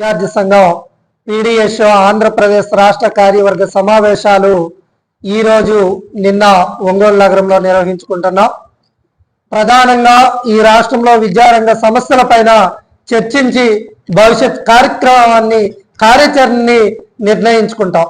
విద్యార్థి సంఘం పీడిఎస్ ఆంధ్రప్రదేశ్ రాష్ట్ర కార్యవర్గ సమావేశాలు ఈరోజు నిన్న ఒంగోలు నగరంలో నిర్వహించుకుంటున్నాం. ప్రధానంగా ఈ రాష్ట్రంలో విద్యారంగ సమస్యల పైన చర్చించి భవిష్యత్ కార్యక్రమాన్ని కార్యాచరణని నిర్ణయించుకుంటాం.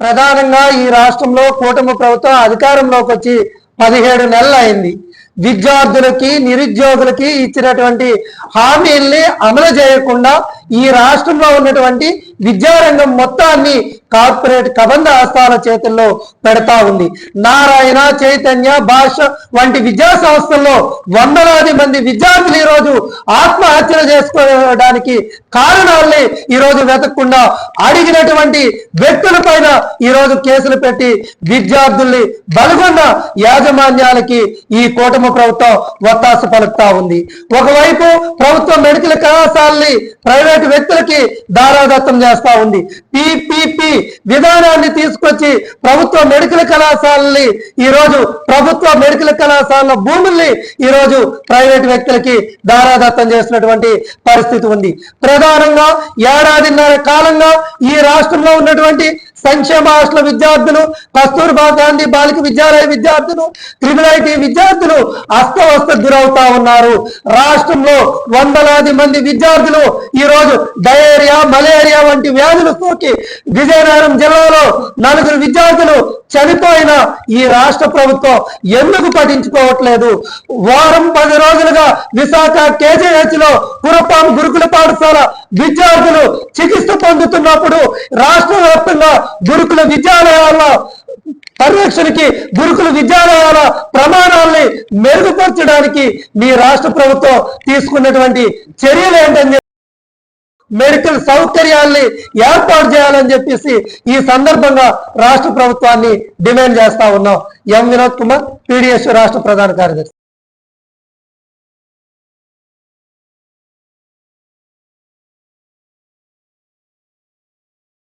ప్రధానంగా ఈ రాష్ట్రంలో కూటమి ప్రభుత్వం అధికారంలోకి వచ్చి పదిహేడు నెలలు అయింది. విద్యార్థులకి నిరుద్యోగులకి ఇచ్చినటువంటి హామీల్ని అమలు చేయకుండా ఈ రాష్ట్రంలో ఉన్నటువంటి విద్యారంగం మొత్తాన్ని కార్పొరేట్ కబంధ హస్తాల చేతుల్లో పెడతా ఉంది. నారాయణ చైతన్య భాష వంటి విద్యా సంస్థల్లో వందలాది మంది విద్యార్థులు ఈరోజు ఆత్మహత్యలు చేసుకోవడానికి కారణాలని ఈరోజు వెతకకుండా అడిగినటువంటి వ్యక్తుల పైన ఈరోజు కేసులు పెట్టి విద్యార్థుల్ని బలగొన్న యాజమాన్యాలకి ఈ కూటమి ప్రభుత్వం ఒత్తాస పలుకుతా ఉంది. ఒకవైపు ప్రభుత్వ మెడికల్ కళాశాలని ప్రైవేటు వ్యక్తులకి దారాదత్తం చేస్తా ఉంది. పిపిపి విధానాన్ని తీసుకొచ్చి ప్రభుత్వ మెడికల్ కళాశాలని ఈరోజు ప్రభుత్వ మెడికల్ కళాశాల భూముల్ని ఈరోజు ప్రైవేట్ వ్యక్తులకి దారాదత్తం చేసినటువంటి పరిస్థితి ఉంది. ప్రధానంగా ఏడాదిన్నర కాలంగా ఈ రాష్ట్రంలో ఉన్నటువంటి సంక్షేమ హాస్టల్ విద్యార్థులు కస్తూర్బా గాంధీ బాలిక విద్యాలయ విద్యార్థులు త్రిబుల్ ఐటీ విద్యార్థులు అస్తవస్త గురవుతా ఉన్నారు. రాష్ట్రంలో వందలాది మంది విద్యార్థులు ఈ రోజు డయేరియా మలేరియా వంటి వ్యాధులు సోకి విజయనగరం జిల్లాలో నలుగురు విద్యార్థులు చనిపోయిన ఈ రాష్ట్ర ప్రభుత్వం ఎందుకు పఠించుకోవట్లేదు వారం పది రోజులుగా విశాఖ కేజీహెచ్లో పురపాం గురుకుల పాఠశాల విద్యార్థులు చికిత్స పొందుతున్నప్పుడు రాష్ట్ర వ్యాప్తంగా గురుకుల విద్యాలయాల్లో పరిరక్షణకి గురుకుల విద్యాలయాల ప్రమాణాల్ని మెరుగుపరచడానికి మీ రాష్ట్ర ప్రభుత్వం తీసుకున్నటువంటి చర్యలు ఏంటని మెడికల్ సౌకర్యాల్ని ఏర్పాటు చేయాలని చెప్పేసి ఈ సందర్భంగా రాష్ట్ర ప్రభుత్వాన్ని డిమాండ్ చేస్తా ఉన్నాం. ఎం. వినోద్ కుమార్ పీడిఎస్ రాష్ట్ర ప్రధాన కార్యదర్శి.